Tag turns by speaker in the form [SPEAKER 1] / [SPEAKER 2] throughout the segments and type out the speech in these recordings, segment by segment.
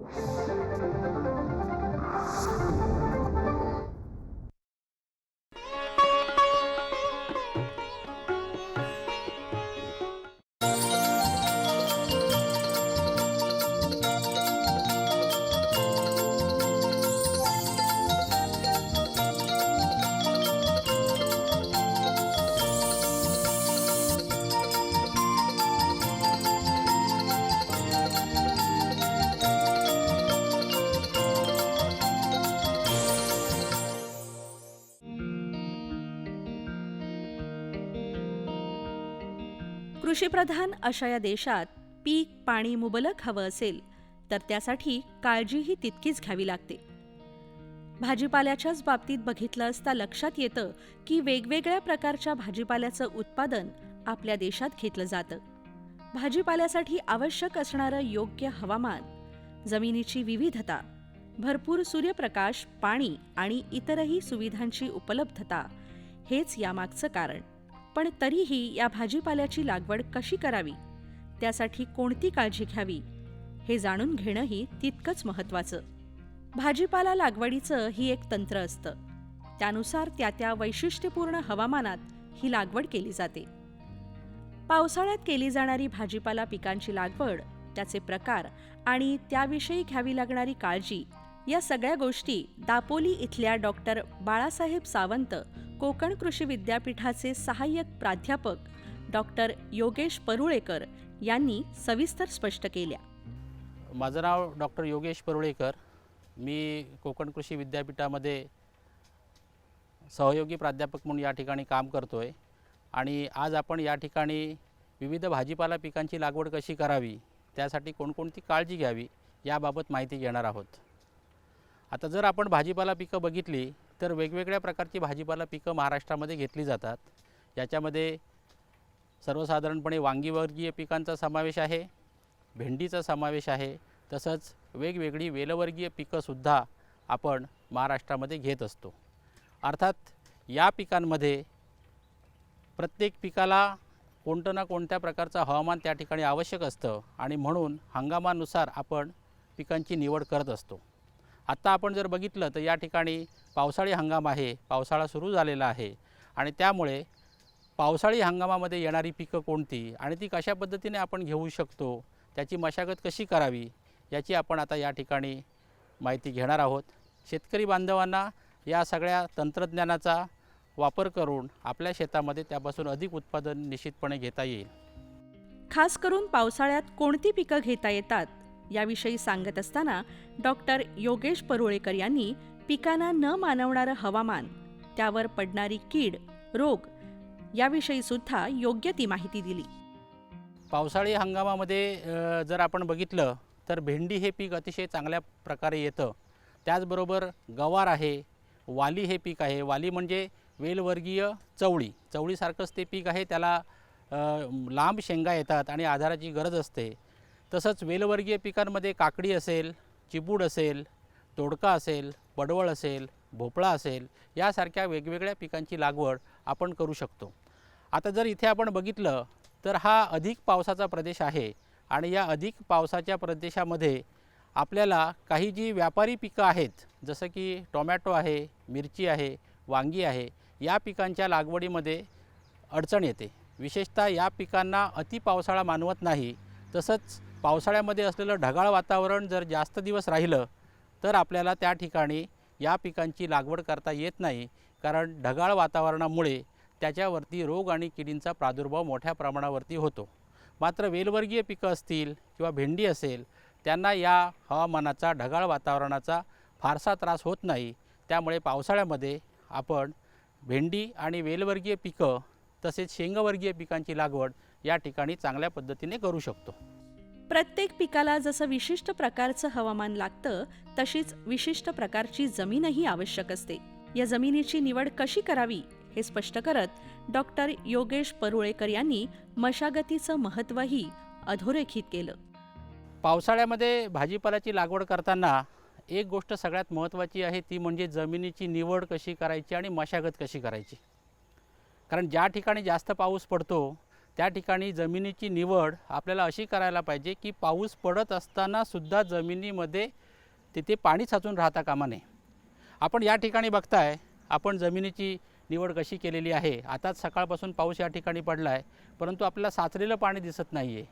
[SPEAKER 1] Thank you. कृषीप्रधान अशा या देशात पीक पाणी मुबलक हवं असेल तर त्यासाठी काळजीही तितकीच घ्यावी लागते. भाजीपाल्याच्याच बाबतीत बघितलं असता लक्षात येतं की वेगवेगळ्या प्रकारच्या भाजीपाल्याचं उत्पादन आपल्या देशात घेतलं जातं. भाजीपाल्यासाठी आवश्यक असणारं योग्य हवामान जमिनीची विविधता भरपूर सूर्यप्रकाश पाणी आणि इतरही सुविधांची उपलब्धता हेच यामागचं कारण. पण तरीही या भाजीपाल्याची लागवड कशी करावी? त्यासाठी कोणती काळजी घ्यावी? हे जाणून घेणंही तितकंच महत्त्वाचं. भाजीपाला लागवडीचं ही एक तंत्र असतं. त्यानुसार त्या त्या वैशिष्ट्यपूर्ण हवामानात ही लागवड केली जाते. पावसाळ्यात केली जाणारी भाजीपाला पिकांची लागवड त्याचे प्रकार आणि त्याविषयी घ्यावी लागणारी काळजी या सगळ्या गोष्टी दापोली इथल्या डॉक्टर बाळासाहेब सावंत कोकण कृषी विद्यापीठाचे सहाय्यक प्राध्यापक डॉक्टर योगेश परुळेकर यांनी सविस्तर स्पष्ट केल्या.
[SPEAKER 2] माझं नाव डॉक्टर योगेश परुळेकर. मी कोकण कृषी विद्यापीठामध्ये सहयोगी प्राध्यापक म्हणून या ठिकाणी काम करतो आहे आणि आज आपण या ठिकाणी विविध भाजीपाला पिकांची लागवड कशी करावी त्यासाठी कोणकोणती काळजी घ्यावी याबाबत माहिती घेणार आहोत. आता जर आपण भाजीपाला पिकं बघितली तर वेगवेगळ्या प्रकारची भाजीपाला पिकं महाराष्ट्रामध्ये घेतली जातात. याच्यामध्ये सर्वसाधारणपणे वांगीवर्गीय पिकांचा समावेश आहे भेंडीचा समावेश आहे तसंच वेगवेगळी वेलवर्गीय पिकंसुद्धा आपण महाराष्ट्रामध्ये घेत असतो. अर्थात या पिकांमध्ये प्रत्येक पिकाला कोणतं ना कोणत्या प्रकारचं हवामान त्या ठिकाणी आवश्यक असतं आणि म्हणून हंगामानुसार आपण पिकांची निवड करत असतो. आत्ता आपण जर बघितलं तर या ठिकाणी पावसाळी हंगाम आहे पावसाळा सुरू झालेला आहे आणि त्यामुळे पावसाळी हंगामामध्ये येणारी पिकं कोणती आणि ती कशा पद्धतीने आपण घेऊ शकतो त्याची मशागत कशी करावी याची आपण आता या ठिकाणी माहिती घेणार आहोत. शेतकरी बांधवांना या सगळ्या तंत्रज्ञानाचा वापर करून आपल्या शेतामध्ये त्यापासून अधिक उत्पादन निश्चितपणे घेता येईल.
[SPEAKER 1] खास करून पावसाळ्यात कोणती पिकं घेता येतात याविषयी सांगत असताना डॉक्टर योगेश परुळेकर यांनी पिकांना न मानवणारं हवामान त्यावर पडणारी कीड रोग याविषयी सुद्धा योग्य ती माहिती दिली.
[SPEAKER 2] पावसाळी हंगामामध्ये जर आपण बघितलं तर भेंडी हे पीक अतिशय चांगल्या प्रकारे येतं. त्याचबरोबर गवार आहे वाली हे पीक आहे. वाली म्हणजे वेलवर्गीय चवळी. चवळीसारखंच ते पीक आहे त्याला लांब शेंगा येतात आणि आधाराची गरज असते. तसंच वेलवर्गीय पिकांमध्ये काकडी असेल चिबूड असेल तोडका असेल पडवळ असेल भोपळा असेल यासारख्या वेगवेगळ्या पिकांची लागवड आपण करू शकतो. आता जर इथे आपण बघितलं तर हा अधिक पावसाचा प्रदेश आहे आणि या अधिक पावसाच्या प्रदेशामध्ये आपल्याला काही जी व्यापारी पिकं आहेत जसं की टोमॅटो आहे मिरची आहे वांगी आहे या पिकांच्या लागवडीमध्ये अडचण येते. विशेषतः या पिकांना अति पावसाळा मानवत नाही. तसंच पावसाळ्यामध्ये असलेलं ढगाळ वातावरण जर जास्त दिवस राहिलं तर आपल्याला त्या ठिकाणी या पिकांची लागवड करता येत नाही. कारण ढगाळ वातावरणामुळे त्याच्यावरती रोग आणि किडींचा प्रादुर्भाव मोठ्या प्रमाणावरती होतो. मात्र वेलवर्गीय पिकं असतील किंवा भेंडी असेल त्यांना या हवामानाचा ढगाळ वातावरणाचा फारसा त्रास होत नाही. त्यामुळे पावसाळ्यामध्ये आपण भेंडी आणि वेलवर्गीय पिकं तसेच शेंगवर्गीय पिकांची लागवड या ठिकाणी चांगल्या पद्धतीने करू शकतो.
[SPEAKER 1] प्रत्येक पिकाला जसं विशिष्ट प्रकारचं हवामान लागतं तशीच विशिष्ट प्रकारची जमीनही आवश्यक असते. या जमिनीची निवड कशी करावी हे स्पष्ट करत डॉक्टर योगेश परुळेकर यांनी मशागतीचं महत्त्वही अधोरेखित केलं.
[SPEAKER 2] पावसाळ्यामध्ये भाजीपाल्याची लागवड करताना एक गोष्ट सगळ्यात महत्त्वाची आहे ती म्हणजे जमिनीची निवड कशी करायची आणि मशागत कशी करायची. कारण ज्या ठिकाणी जास्त पाऊस पडतो त्या ठिकाणी जमिनीची निवड आपल्याला अशी करायला पाहिजे की पाऊस पडत असताना सुद्धा जमिनीमध्ये तिथे पाणी साचून राहता कामा नये. आपण या ठिकाणी बघताय आपण जमिनीची निवड कशी केलेली आहे. आताच सकाळपासून पाऊस या ठिकाणी पडला आहे परंतु आपल्याला साचलेलं पाणी दिसत नाही आहे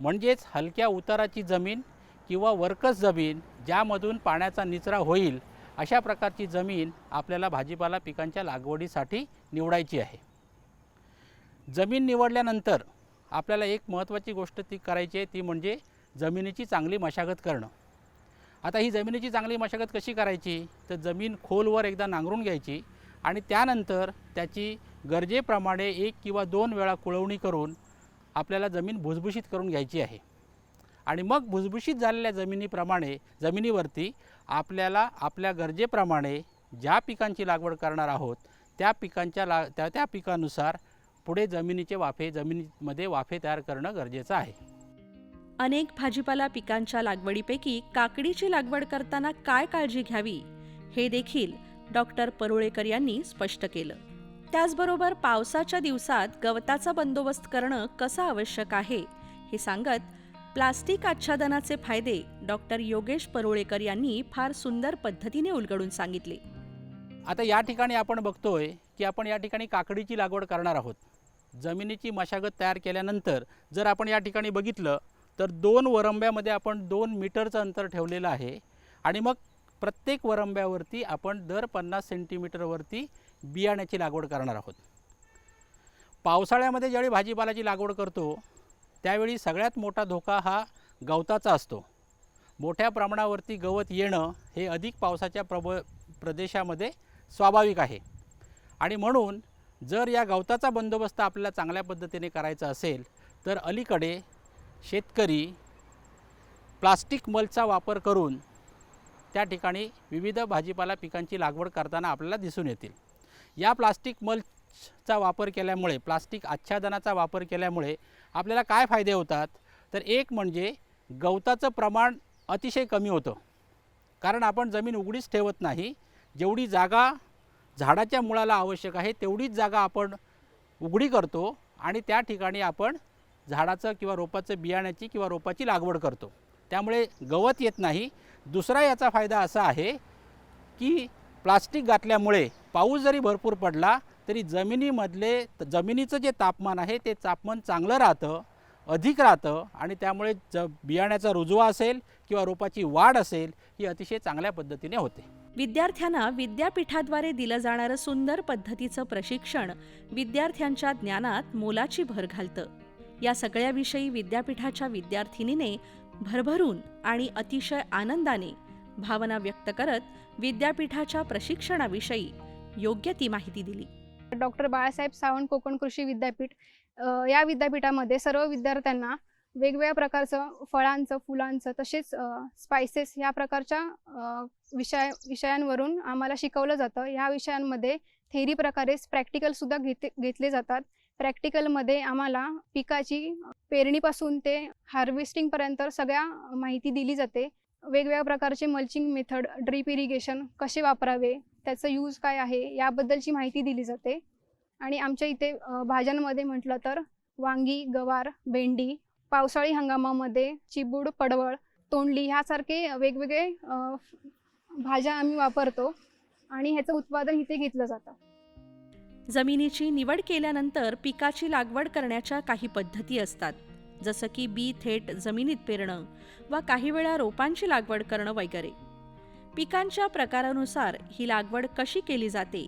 [SPEAKER 2] म्हणजेच हलक्या उताराची जमीन किंवा वर्कस जमीन ज्यामधून पाण्याचा निचरा होईल अशा प्रकारची जमीन आपल्याला भाजीपाला पिकांच्या लागवडीसाठी निवडायची आहे. जमीन निवडल्यानंतर आपल्याला एक महत्त्वाची गोष्ट ती करायची आहे ती म्हणजे जमिनीची चांगली मशागत करणं. आता ही जमिनीची चांगली मशागत कशी करायची? तर जमीन खोलवर एकदा नांगरून घ्यायची आणि त्यानंतर त्याची गरजेप्रमाणे एक किंवा दोन वेळा कुळवणी करून आपल्याला जमीन भुसभुशीत करून घ्यायची आहे. आणि मग भुसभुशीत झालेल्या जमिनीप्रमाणे जमिनीवरती आपल्याला आपल्या गरजेप्रमाणे ज्या पिकांची लागवड करणार आहोत त्या पिकांच्या ला त्या त्या पिकानुसार पुढे जमिनीचे वाफे जमिनीमध्ये वाफे तयार करणं गरजेचं आहे.
[SPEAKER 1] अनेक भाजीपाला पिकांच्या लागवडीपैकी काकडीची लागवड करताना काय काळजी घ्यावी हे देखील डॉक्टर परुळेकर यांनी स्पष्ट केलं. त्याचबरोबर पावसाच्या दिवसात गवताचा बंदोबस्त करणं कसं आवश्यक आहे हे सांगत प्लास्टिक आच्छादनाचे फायदे डॉक्टर योगेश परुळेकर यांनी फार सुंदर पद्धतीने उलगडून सांगितले.
[SPEAKER 2] आता या ठिकाणी आपण बघतोय की आपण या ठिकाणी काकडीची लागवड करणार आहोत. जमिनीची मशागत तयार केल्यानंतर जर आपण या ठिकाणी बघितलं तर दोन वरंब्यामध्ये आपण दोन मीटरचं अंतर ठेवलेलं आहे. आणि मग प्रत्येक वरंब्यावरती आपण दर पन्नास सेंटीमीटरवरती बियाण्याची लागवड करणार आहोत. पावसाळ्यामध्ये ज्यावेळी भाजीपाल्याची लागवड करतो त्यावेळी सगळ्यात मोठा धोका हा गवताचा असतो. मोठ्या प्रमाणावरती गवत येणं हे अधिक पावसाच्या प्रब प्रदेशामध्ये स्वाभाविक आहे. आणि म्हणून जर या गवताचा बंदोबस्त आपल्याला चांगल्या पद्धतीने करायचा असेल तर अलीकडे शेतकरी प्लास्टिक मलचा वापर करून त्या ठिकाणी विविध भाजीपाला पिकांची लागवड करताना आपल्याला दिसून येतील. या प्लास्टिक मल्चचा वापर केल्यामुळे प्लास्टिक आच्छादनाचा वापर केल्यामुळे आपल्याला काय फायदे होतात? तर एक म्हणजे गवताचं प्रमाण अतिशय कमी होतं. कारण आपण जमीन उघडीच ठेवत नाही. जेवढी जागा झाडाच्या मुळाला आवश्यक आहे तेवढीच जागा आपण उघडी करतो आणि त्या ठिकाणी आपण झाडाचं किंवा रोपाचं बियाण्याची किंवा रोपाची लागवड करतो. त्यामुळे गवत येत नाही. दुसरा याचा फायदा असा आहे की प्लास्टिक घातल्यामुळे पाऊस जरी भरपूर पडला तरी जमिनीमधले जमिनीचं जे तापमान आहे ते तापमान चांगलं राहतं अधिक राहतं आणि त्यामुळे ज बियाण्याचा रुजवा असेल किंवा रोपाची वाढ असेल ही अतिशय चांगल्या पद्धतीने होते.
[SPEAKER 1] विद्यार्थ्यांना विद्यापीठाद्वारे दिलं जाणारं सुंदर पद्धतीचं प्रशिक्षण विद्यार्थ्यांच्या ज्ञानात मोलाची भर घालतं. या सगळ्याविषयी विद्यापीठाच्या विद्यार्थिनीने भरभरून आणि अतिशय आनंदाने भावना व्यक्त करत विद्यापीठाच्या प्रशिक्षणाविषयी योग्य ती माहिती दिली.
[SPEAKER 3] डॉक्टर बाळासाहेब सावंत कोकण कृषी विद्यापीठ या विद्यापीठामध्ये सर्व विद्यार्थ्यांना वेगवेगळ्या प्रकारचं फळांचं फुलांचं तसेच स्पायसेस या प्रकारच्या विषया विषय विषयांवरून आम्हाला शिकवलं जातं. ह्या विषयांमध्ये थेरी प्रकारेच प्रॅक्टिकलसुद्धा घेते घेतले जातात. प्रॅक्टिकलमध्ये आम्हाला पिकाची पेरणीपासून ते हार्वेस्टिंगपर्यंत सगळ्या माहिती दिली जाते. वेगवेगळ्या प्रकारचे मल्चिंग मेथड ड्रीप इरिगेशन कसे वापरावे त्याचं यूज काय आहे याबद्दलची माहिती दिली जाते. आणि आमच्या इथे भाज्यांमध्ये म्हटलं तर वांगी गवार भेंडी पावसाळी हंगामामध्ये चिबूड पडवळ तोंडली ह्यासारखे वेगवेगळे भाज्या आम्ही वापरतो आणि ह्याचं उत्पादन इथे घेतलं जातं.
[SPEAKER 1] जमिनीची निवड केल्यानंतर पिकाची लागवड करण्याच्या काही पद्धती असतात जसं की बी थेट जमिनीत पेरणं व काही वेळा रोपांची लागवड करणं वगैरे. पिकांच्या प्रकारानुसार ही लागवड कशी केली जाते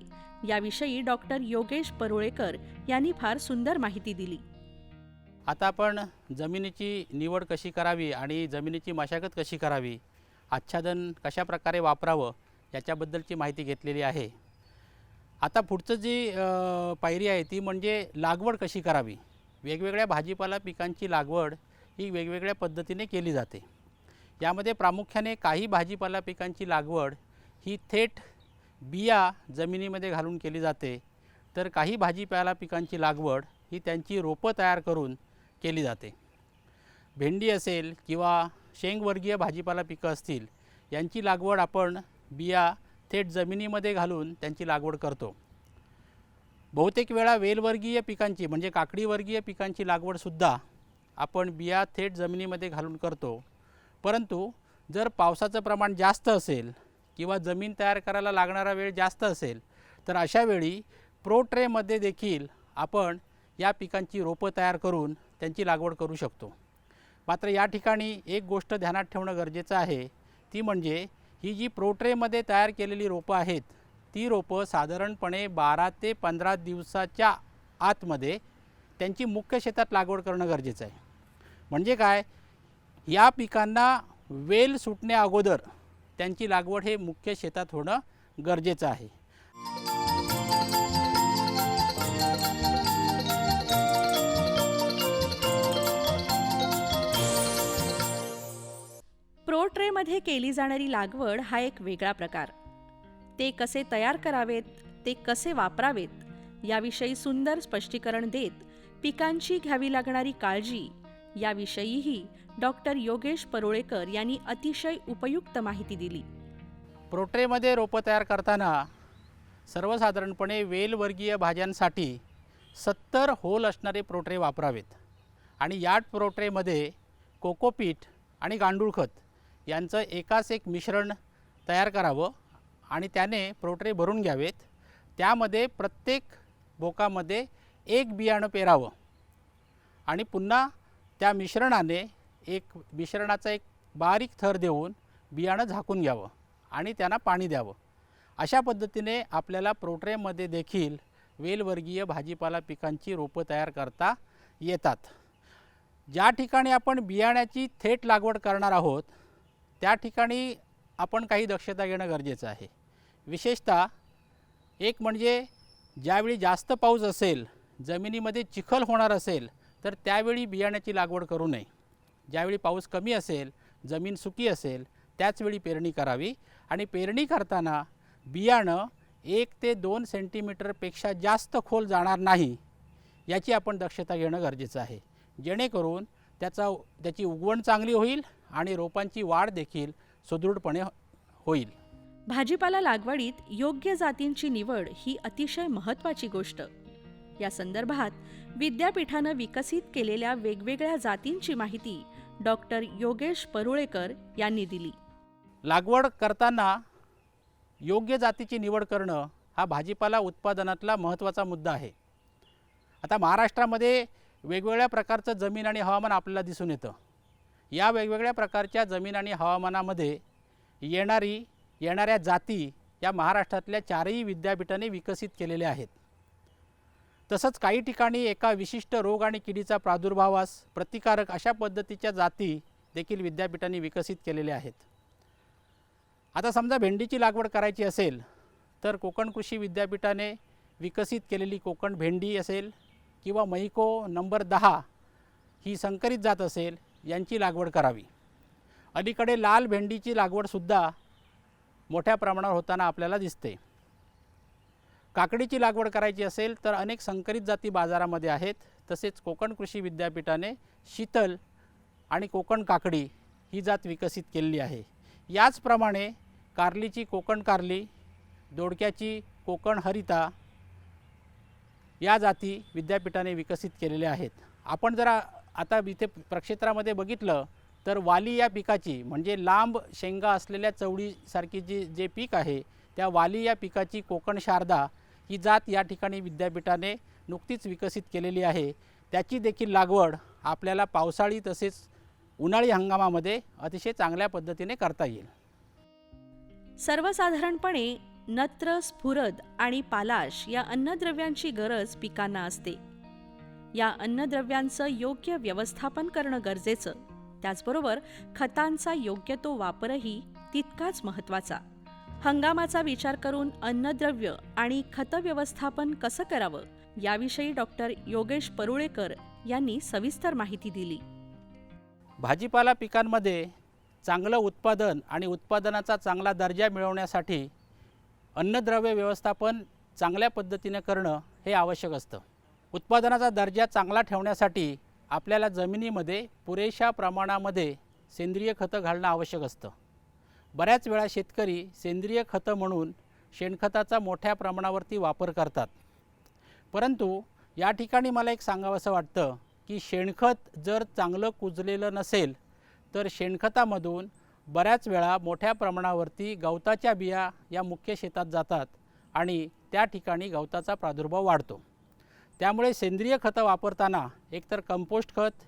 [SPEAKER 1] याविषयी डॉक्टर योगेश परुळेकर यांनी फार सुंदर माहिती दिली.
[SPEAKER 2] आता आपण जमिनीची निवड कशी करावी आणि जमिनीची मशागत कशी करावी आच्छादन कशा प्रकारे वापरावं याच्याबद्दलची माहिती घेतलेली आहे. आता पुढचं जी पायरी आहे ती म्हणजे लागवड कशी करावी. वेगवेगळ्या भाजीपाला पिकांची लागवड ही वेगवेगळ्या पद्धतीने केली जाते. यामध्ये प्रामुख्याने काही भाजीपाला पिकांची लागवड ही थेट बिया जमिनीमध्ये घालून केली जाते. तर काही भाजीपाला पिकांची लागवड ही त्यांची रोपं तयार करून केली जाते. भेंडी असेल किंवा शेंगवर्गीय भाजीपाला पिकं असतील यांची लागवड आपण बिया थेट जमिनीमध्ये घालून त्यांची लागवड करतो. बहुतेक वेळा वेलवर्गीय पिकांची म्हणजे काकडीवर्गीय पिकांची लागवडसुद्धा आपण बिया थेट जमिनीमध्ये घालून करतो. परंतु जर पावसाचं प्रमाण जास्त असेल किंवा जमीन तयार करायला लागणारा वेळ जास्त असेल तर अशावेळी प्रोट्रेमध्ये प्रो ट्रेमध्ये देखील आपण या पिकांची रोपं तयार करून त्यांची लागवड करू शकतो. मात्र या ठिकाणी एक गोष्ट ध्यानात ठेवणं गरजेचं आहे. ती म्हणजे ही जी प्रोट्रेमध्ये तयार केलेली रोपं आहेत ती रोपं साधारणपणे बारा ते पंधरा दिवसाच्या आतमध्ये त्यांची मुख्य शेतात लागवड करणं गरजेचं आहे. म्हणजे काय? या पिकांना वेल सुटण्या अगोदर त्यांची लागवड हे मुख्य शेतात होणं गरजेचं आहे.
[SPEAKER 1] प्रो ट्रेमध्ये केली जाणारी लागवड हा एक वेगळा प्रकार. ते कसे तयार करावेत ते कसे वापरावेत याविषयी सुंदर स्पष्टीकरण देत पिकांची घ्यावी लागणारी काळजी याविषयीही डॉक्टर योगेश परोळेकर यांनी अतिशय उपयुक्त माहिती दिली.
[SPEAKER 2] प्रोट्रेमध्ये रोपं तयार करताना सर्वसाधारणपणे वेलवर्गीय भाज्यांसाठी सत्तर होल असणारे प्रोट्रे वापरावेत. आणि या प्रोट्रेमध्ये कोकोपीट आणि गांडूळ खत यांचं एकाच एक मिश्रण तयार करावं आणि त्याने प्रोट्रे भरून घ्यावेत. त्यामध्ये प्रत्येक बोकामध्ये एक बियाणं पेरावं. आणि पुन्हा त्या मिश्रणाने एक मिश्रणाचा एक बारीक थर देऊन बियाणं झाकून घ्यावं आणि त्यांना पाणी द्यावं. अशा पद्धतीने आपल्याला प्रोट्रेमध्ये देखील वेलवर्गीय भाजीपाला पिकांची रोपं तयार करता येतात. ज्या ठिकाणी आपण बियाण्याची थेट लागवड करणार आहोत त्या ठिकाणी आपण काही दक्षता घेणं गरजेचं आहे. विशेषतः एक म्हणजे ज्यावेळी जास्त पाऊस असेल जमिनीमध्ये चिखल होणार असेल तर त्यावेळी बियाण्याची लागवड करू नये. ज्यावेळी पाऊस कमी असेल जमीन सुकी असेल त्याचवेळी पेरणी करावी. आणि पेरणी करताना बियाणं एक ते दोन सेंटीमीटरपेक्षा जास्त खोल जाणार नाही याची आपण दक्षता घेणं गरजेचं आहे. जेणेकरून त्याचा त्याची उगवण चांगली होईल आणि रोपांची वाढ देखील सुदृढपणे होईल.
[SPEAKER 1] भाजीपाला लागवडीत योग्य जातींची निवड ही अतिशय महत्त्वाची गोष्ट. या संदर्भात विद्यापीठानं विकसित केलेल्या वेगवेगळ्या जातींची माहिती डॉक्टर योगेश परुळेकर यांनी दिली.
[SPEAKER 2] लागवड करताना योग्य जातीची निवड करणं हा भाजीपाला उत्पादनातला महत्त्वाचा मुद्दा आहे. आता महाराष्ट्रामध्ये वेगवेगळ्या प्रकारचं जमीन आणि हवामान आपल्याला दिसून येतं. या वेगवेगळ्या प्रकारच्या जमीन आणि हवामानामध्ये येणारी येणाऱ्या जाती या महाराष्ट्रातल्या चारही विद्यापीठाने विकसित केलेल्या आहेत. तसंच काही ठिकाणी एका विशिष्ट रोग आणि किडीचा प्रादुर्भावास प्रतिकारक अशा पद्धतीच्या जाती देखील विद्यापीठांनी विकसित केलेल्या आहेत. आता समजा भेंडीची लागवड करायची असेल तर कोकण कृषी विद्यापीठाने विकसित केलेली कोकण भेंडी असेल किंवा मैको नंबर दहा ही संकरित जात असेल यांची लागवड करावी. अलीकडे लाल भेंडीची लागवडसुद्धा मोठ्या प्रमाणावर होताना आपल्याला दिसते. काकडीची लागवड करायची असेल तर अनेक संकरित जाती बाजारामध्ये आहेत. तसेच कोकण कृषी विद्यापीठाने शीतल आणि कोकण काकडी ही जात विकसित केलेली आहे. याचप्रमाणे कारलीची कोकण कारली दोडक्याची कोकण हरिता या जाती विद्यापीठाने विकसित केलेल्या आहेत. आपण जरा आता इथे प्रक्षेत्रामध्ये बघितलं तर वाली या पिकाची म्हणजे लांब शेंगा असलेल्या चवळीसारखी जी जे पीक आहे त्या वाली या पिकाची कोकण शारदा ही जात या ठिकाणी विद्यापीठाने नुकतीच विकसित केलेली आहे. त्याची देखील लागवड आपल्याला पावसाळी तसेच उन्हाळी हंगामामध्ये अतिशय चांगल्या पद्धतीने करता येईल.
[SPEAKER 1] सर्वसाधारणपणे नत्र स्फुरद आणि पालाश या अन्नद्रव्यांची गरज पिकांना असते. या अन्नद्रव्यांचं योग्य व्यवस्थापन करणं गरजेचं. त्याचबरोबर खतांचा योग्य तो वापरही तितकाच महत्त्वाचा. हंगामाचा विचार करून अन्नद्रव्य आणि खत व्यवस्थापन कसं करावं याविषयी डॉक्टर योगेश परुळेकर यांनी सविस्तर माहिती दिली.
[SPEAKER 2] भाजीपाला पिकांमध्ये चांगलं उत्पादन आणि उत्पादनाचा चांगला दर्जा मिळवण्यासाठी अन्नद्रव्य व्यवस्थापन चांगल्या पद्धतीने करणं हे आवश्यक असतं. उत्पादनाचा दर्जा चांगला ठेवण्यासाठी आपल्याला जमिनीमध्ये पुरेशा प्रमाणामध्ये सेंद्रिय खतं घालणं आवश्यक असतं. बऱ्याच वेळा शेतकरी सेंद्रिय खतं म्हणून शेणखताचा मोठ्या प्रमाणावरती वापर करतात. परंतु या ठिकाणी मला एक सांगावंसं वाटतं की शेणखत जर चांगलं कुजलेलं नसेल तर शेणखतामधून बऱ्याच वेळा मोठ्या प्रमाणावरती गवताच्या बिया या मुख्य शेतात जातात आणि त्या ठिकाणी गवताचा प्रादुर्भाव वाढतो. त्यामुळे सेंद्रिय खतं वापरताना एकतर कंपोस्ट खत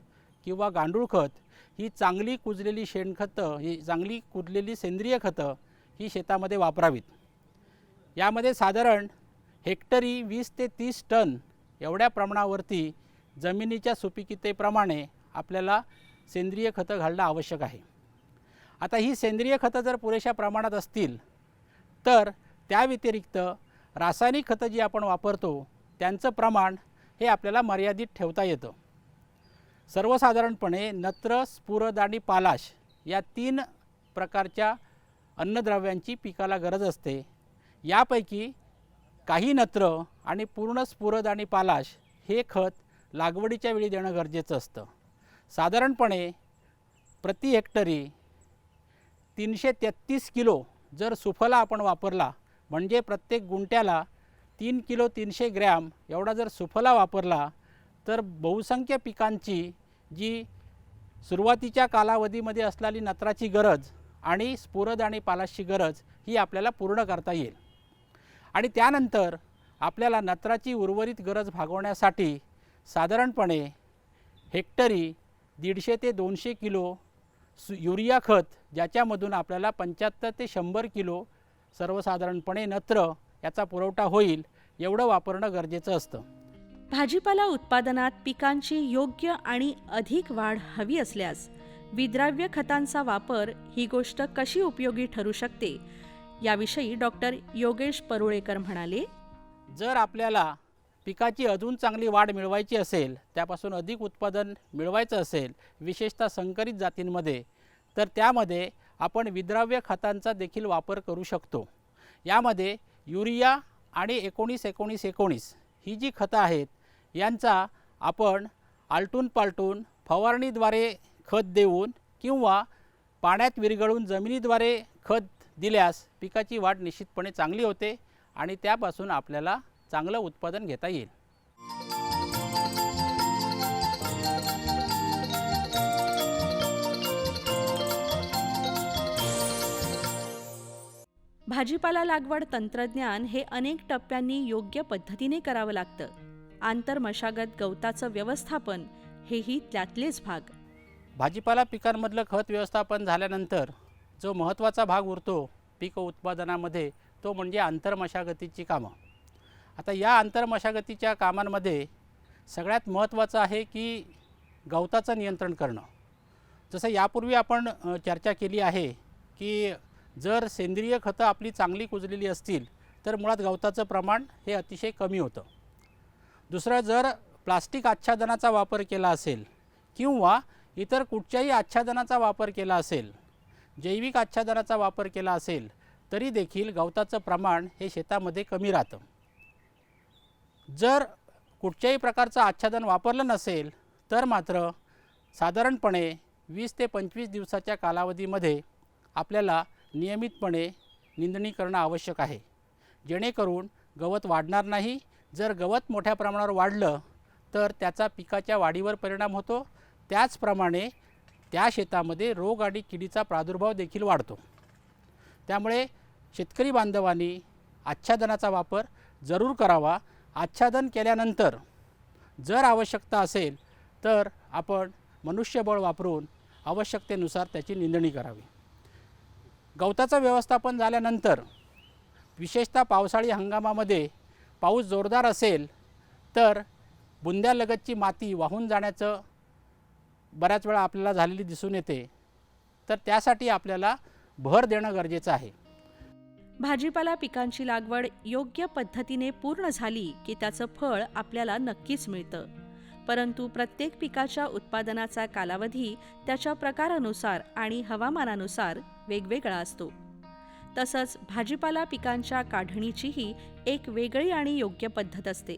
[SPEAKER 2] किंवा गांडूळ खत ही चांगली कुजलेली शेणखतं ही चांगली कुजलेली सेंद्रिय खतं ही शेतामध्ये वापरावीत. यामध्ये साधारण हेक्टरी वीस ते तीस टन एवढ्या प्रमाणावरती जमिनीच्या सुपिकतेप्रमाणे आपल्याला सेंद्रिय खतं घालणं आवश्यक आहे. आता ही सेंद्रिय खतं जर पुरेशा प्रमाणात असतील तर त्या व्यतिरिक्त रासायनिक खतं जी आपण वापरतो त्यांचं प्रमाण हे आपल्याला मर्यादित ठेवता येतं. सर्वसाधारणपणे नत्र स्फुरद आणि पालाश या तीन प्रकारच्या अन्नद्रव्यांची पिकाला गरज असते. यापैकी काही नत्र आणि पूर्ण स्फुरद आणि पालाश हे खत लागवडीच्या वेळी देणं गरजेचं असतं. साधारणपणे प्रति हेक्टरी तीनशे तेहत्तीस किलो जर सुफला आपण वापरला म्हणजे प्रत्येक गुंट्याला तीन किलो तीनशे ग्रॅम एवढा जर सुफला वापरला तर बहुसंख्य पिकांची जी सुरुवातीच्या कालावधीमध्ये असलेली नत्राची गरज आणि स्फुरद आणि पालाशची गरज ही आपल्याला पूर्ण करता येईल. आणि त्यानंतर आपल्याला नत्राची उर्वरित गरज भागवण्यासाठी साधारणपणे हेक्टरी दीडशे ते दोनशे किलो सु युरिया खत ज्याच्यामधून आपल्याला पंच्याहत्तर ते शंभर किलो सर्वसाधारणपणे नत्र याचा पुरवठा होईल एवढं वापरणं गरजेचं असतं.
[SPEAKER 1] भाजीपाला उत्पादनात पिकांची योग्य आणि अधिक वाढ हवी असल्यास विद्राव्य खतांचा वापर ही गोष्ट कशी उपयोगी ठरू शकते याविषयी डॉक्टर योगेश परुळेकर म्हणाले
[SPEAKER 2] जर आपल्याला पिकाची अजून चांगली वाढ मिळवायची असेल त्यापासून अधिक उत्पादन मिळवायचं असेल विशेषतः संकरित जातींमध्ये तर त्यामध्ये आपण विद्राव्य खतांचा देखील वापर करू शकतो. यामध्ये युरिया आणि एकोणीस एकोणीस एकोणीस ही जी खतं आहेत यांचा आपण आलटून पालटून फवारणीद्वारे खत देऊन किंवा पाण्यात विरघळून जमिनीद्वारे खत दिल्यास पिकाची वाढ निश्चितपणे चांगली होते आणि त्यापासून आपल्याला चांगलं उत्पादन घेता येईल.
[SPEAKER 1] भाजीपाला लागवड तंत्रज्ञान हे अनेक टप्प्यांनी योग्य पद्धतीने करावं लागतं. आंतरमशागत गवताचं व्यवस्थापन हेही त्यातलेच भाग.
[SPEAKER 2] भाजीपाला पिकांमधलं खत व्यवस्थापन झाल्यानंतर जो महत्त्वाचा भाग उरतो पीक उत्पादनामध्ये तो म्हणजे आंतरमशागतीची कामं. आता या आंतरमशागतीच्या कामांमध्ये सगळ्यात महत्त्वाचं आहे की गवताचं नियंत्रण करणं. जसं यापूर्वी आपण चर्चा केली आहे की जर सेंद्रिय खतं आपली चांगली कुजलेली असतील तर मुळात गवताचं प्रमाण हे अतिशय कमी होतं. दुसरं जर प्लास्टिक आच्छादनाचा वापर केला असेल किंवा इतर कुठच्याही आच्छादनाचा वापर केला असेल जैविक आच्छादनाचा वापर केला असेल तरी देखील गवताचं प्रमाण हे शेतामध्ये कमी राहतं. जर कुठच्याही प्रकारचं आच्छादन वापरलं नसेल तर मात्र साधारणपणे वीस ते पंचवीस दिवसाच्या कालावधीमध्ये आपल्याला नियमितपणे निंदणी करणं आवश्यक आहे. जेणेकरून गवत वाढणार नाही. जर गवत मोठ्या प्रमाणावर वाढलं तर त्याचा पिकाच्या वाढीवर परिणाम होतो. त्याचप्रमाणे त्या शेतामध्ये रोग आणि किडीचा प्रादुर्भाव देखील वाढतो. त्यामुळे शेतकरी बांधवांनी आच्छादनाचा वापर जरूर करावा. आच्छादन केल्यानंतर जर आवश्यकता असेल तर आपण मनुष्यबळ वापरून आवश्यकतेनुसार त्याची निंदणी करावी. गवताचं व्यवस्थापन झाल्यानंतर विशेषतः पावसाळी हंगामामध्ये पाऊस जोरदार असेल तर बुंद्यालगतची माती वाहून जाण्याचं बऱ्याच वेळा आपल्याला झालेली दिसून येते. तर त्यासाठी आपल्याला भर देणं गरजेचं आहे.
[SPEAKER 1] भाजीपाला पिकांची लागवड योग्य पद्धतीने पूर्ण झाली की त्याचं फळ आपल्याला नक्कीच मिळतं. परंतु प्रत्येक पिकाच्या उत्पादनाचा कालावधी त्याच्या प्रकारानुसार आणि हवामानानुसार वेगवेगळा असतो. तसंच भाजीपाला पिकांच्या काढणीचीही एक वेगळी आणि योग्य पद्धत असते.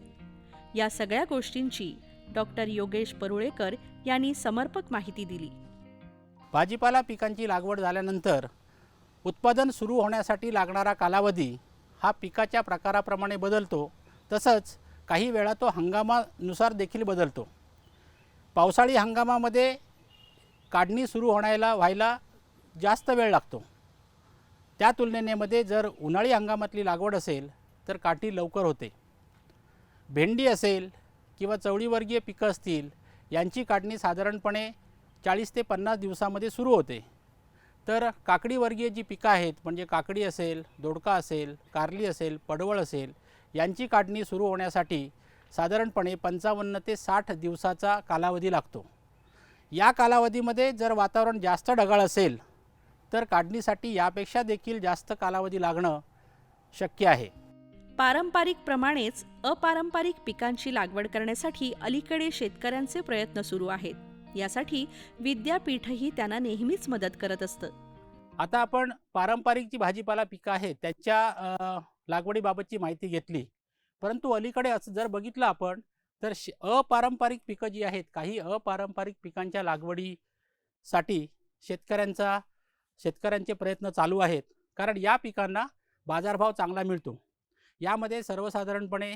[SPEAKER 1] या सगळ्या गोष्टींची डॉक्टर योगेश परुळेकर यांनी समर्पक माहिती दिली.
[SPEAKER 2] भाजीपाला पिकांची लागवड झाल्यानंतर उत्पादन सुरू होण्यासाठी लागणारा कालावधी हा पिकाच्या प्रकाराप्रमाणे बदलतो. तसंच काही वेळा तो हंगामानुसार देखील बदलतो. पावसाळी हंगामामध्ये काढणी सुरू होण्याला व्हायला जास्त वेळ लागतो. त्या तुलनेमध्ये जर उन्हाळी हंगामातली लागवड असेल तर काठी लवकर होते. भेंडी असेल किंवा चवळीवर्गीय पिकं असतील यांची काढणी साधारणपणे चाळीस ते पन्नास दिवसामध्ये सुरू होते. तर काकडीवर्गीय जी पिकं आहेत म्हणजे काकडी असेल दोडका असेल कारली असेल पडवळ असेल यांची काढणी सुरू होण्यासाठी साधारणपणे पंचावन्न ते साठ दिवसाचा कालावधी लागतो. या कालावधीमध्ये जर वातावरण जास्त ढगाळ असेल तर काढणीसाठी यापेक्षा देखील जास्त कालावधी लागणं शक्य आहे.
[SPEAKER 1] पारंपरिक प्रमाणेच अपारंपरिक पिकांची लागवड करण्यासाठी अलीकडे शेतकऱ्यांचे प्रयत्न सुरू आहेत. यासाठी विद्यापीठही त्यांना नेहमीच मदत करत असतं.
[SPEAKER 2] आता आपण पारंपरिक जी भाजीपाला पिकं आहेत त्याच्या लागवडीबाबतची माहिती घेतली. परंतु अलीकडे असं जर बघितलं आपण तर श अपारंपरिक पिकं जी आहेत काही अपारंपरिक पिकांच्या लागवडीसाठी शेतकऱ्यांचा शेतकऱ्यांचे प्रयत्न चालू आहेत. कारण या पिकांना बाजारभाव चांगला मिळतो. यामध्ये सर्वसाधारणपणे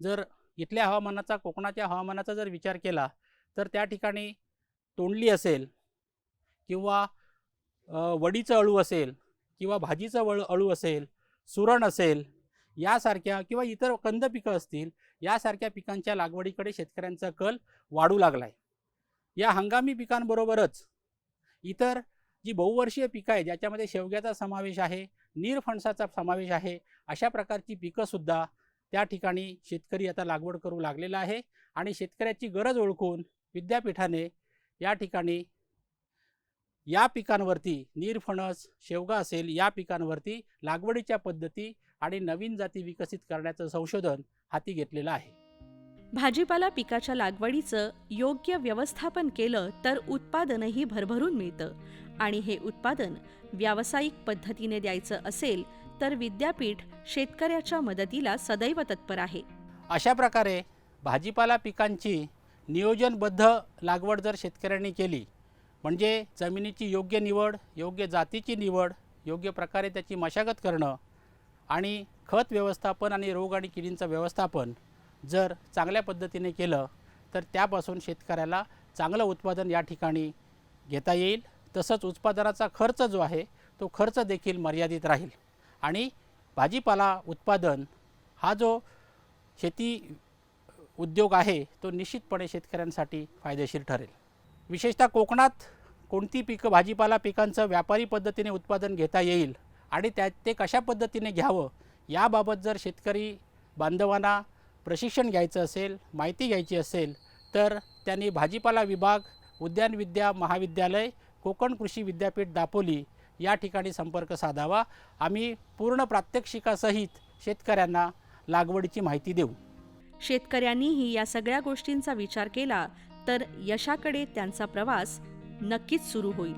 [SPEAKER 2] जर इथल्या हवामानाचा कोकणाच्या हवामानाचा जर विचार केला तर त्या ठिकाणी तोंडली असेल किंवा वडीचं अळू असेल किंवा भाजीचं वळ अळू असेल सुरण असेल यासारख्या किंवा इतर कंद पिकं असतील यासारख्या पिकांच्या लागवडीकडे शेतकऱ्यांचा कल वाढू लागला आहे या हंगामी पिकांबरोबरच इतर जी बहुवर्षीय पिकं आहे ज्याच्यामध्ये शेवग्याचा समावेश आहे नीरफणसाचा समावेश आहे अशा प्रकारची पिकंसुद्धा त्या ठिकाणी शेतकरी आता लागवड करू लागलेला आहे आणि शेतकऱ्याची गरज ओळखून विद्यापीठाने या ठिकाणी या पिकांवरती नीरफणस शेवगा असेल या पिकांवरती लागवडीच्या पद्धती आणि नवीन जाती विकसित करण्याचं संशोधन हाती घेतलेलं आहे.
[SPEAKER 1] भाजीपाला पिकाच्या लागवडीचं योग्य व्यवस्थापन केलं तर उत्पादनही भरभरून मिळतं आणि हे उत्पादन व्यावसायिक पद्धतीने द्यायचं असेल तर विद्यापीठ शेतकऱ्याच्या मदतीला सदैव तत्पर आहे.
[SPEAKER 2] अशा प्रकारे भाजीपाला पिकांची नियोजनबद्ध लागवड जर शेतकऱ्यांनी केली म्हणजे जमिनीची योग्य निवड योग्य जातीची निवड योग्य प्रकारे त्याची मशागत करणं आणि खत व्यवस्थापन आणि रोग आणि किडींचं व्यवस्थापन जर चांगल्या पद्धतीने केलं तर त्यापासून शेतकऱ्याला चांगलं उत्पादन या ठिकाणी घेता येईल. तसंच उत्पादनाचा खर्च जो आहे तो खर्च देखील मर्यादित राहील. आणि भाजीपाला उत्पादन हा जो शेती उद्योग आहे तो निश्चितपणे शेतकऱ्यांसाठी फायदेशीर ठरेल. विशेषतः कोकणात कोणती पिकं भाजीपाला पिकांचं व्यापारी पद्धतीने उत्पादन घेता येईल आणि त्या ते कशा पद्धतीने घ्यावं याबाबत जर शेतकरी बांधवांना प्रशिक्षण घ्यायचं असेल माहिती घ्यायची असेल तर त्यांनी भाजीपाला विभाग उद्यान विद्या महाविद्यालय कोकण कृषी विद्यापीठ दापोली या ठिकाणी संपर्क साधावा. आम्ही पूर्ण प्रात्यक्षिकासहित शेतकऱ्यांना लागवडीची माहिती देऊ.
[SPEAKER 1] शेतकऱ्यांनीही या सगळ्या गोष्टींचा विचार केला तर यशाकडे त्यांचा प्रवास नक्कीच सुरू होईल.